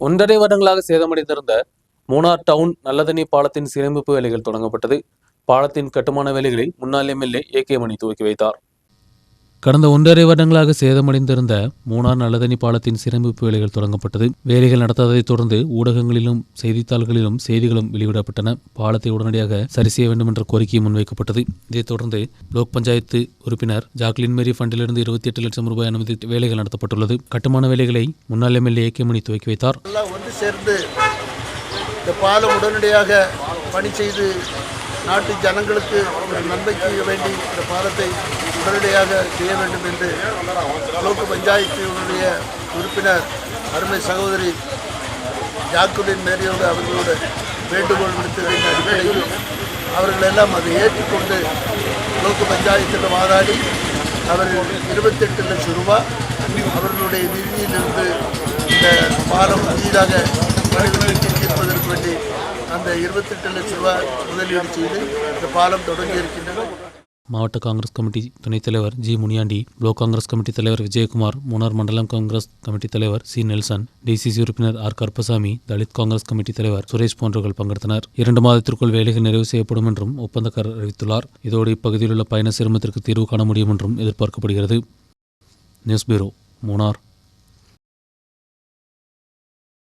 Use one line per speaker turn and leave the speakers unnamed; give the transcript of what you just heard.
ஒன்றரை வருடங்களாக சேதமடைந்திருந்த மூணார் டவுன் நல்லதண்ணி பாலத்தின் சீரமைப்பு வேலைகள் தொடங்கப்பட்டது. பாலத்தின் கட்டுமான வேலைகளை முன்னாள் எம்எல்ஏ ஏ கே மணி துவக்கி வைத்தார். கடந்த ஒன்றரை வருடங்களாக சேதமடைந்திருந்த மூணார் நல்லதனி பாலத்தின் சீரமைப்பு வேலைகள் தொடங்கப்பட்டது. வேலைகள் நடத்தாததைத் தொடர்ந்து ஊடகங்களிலும் செய்தித்தாள்களிலும் செய்திகளும் வெளியிடப்பட்டன. பாலத்தை உடனடியாக சரி செய்ய வேண்டும் என்ற கோரிக்கை முன்வைக்கப்பட்டது. இதைத் தொடர்ந்து லோக் பஞ்சாயத்து உறுப்பினர் ஜாக்லின் மேரி ஃபண்டிலிருந்து இருபத்தி எட்டு லட்சம் ரூபாய் அனுமதி வேலைகள் நடத்தப்பட்டுள்ளது. கட்டுமான வேலைகளை முன்னாள் எம்எல்ஏ கே மணி துவக்கி வைத்தார்.
இந்த பாலம் உடனடியாக பணி செய்து நாட்டு ஜனங்களுக்கு ஒரு நன்மைக்கு வேண்டி இந்த பாலத்தை உடனடியாக செய்ய வேண்டும் என்று லோக்கு பஞ்சாயத்தினுடைய உறுப்பினர் அருமை சகோதரி ஜாக்குலின் மேரியோடு அவர்களோடு வேண்டுகோள் விடுத்ததின் அடிப்படையில் அவர்கள் எல்லாம் அதை ஏற்றுக்கொண்டு லோக்கு பஞ்சாயத்தில் வாதாடி அவர்கள் இருபத்தெட்டு லட்சம் ரூபாய் அவர்களுடைய நிதியிலிருந்து இந்த பாலம் புதிதாக இந்த இருபத்தெட்டு லட்சம் ரூபாய் முதலீடு செய்து இந்த பாலம் தொடங்கி இருக்கின்றன.
மாவட்ட காங்கிரஸ் கமிட்டி துணைத் தலைவர் G Muniyandi block Congress committee தலைவர் விஜயகுமார் மூணார் மண்டலம் காங்கிரஸ் கமிட்டி தலைவர் சி நெல்சன் டிசிசி உறுப்பினர் ஆர் கருப்பசாமி தலித் காங்கிரஸ் கமிட்டி தலைவர் சுரேஷ் போன்றவர்கள் பங்கெடுத்தனர். இரண்டு மாதத்திற்குள் வேலைகள் நிறைவு செய்யப்படும் என்றும் ஒப்பந்தக்காரர் அறிவித்துள்ளார். இதோடு இப்பகுதியில் உள்ள பயண சிரமத்திற்கு தீர்வு காண முடியும் என்றும் எதிர்பார்க்கப்படுகிறது. News bureau Munnar.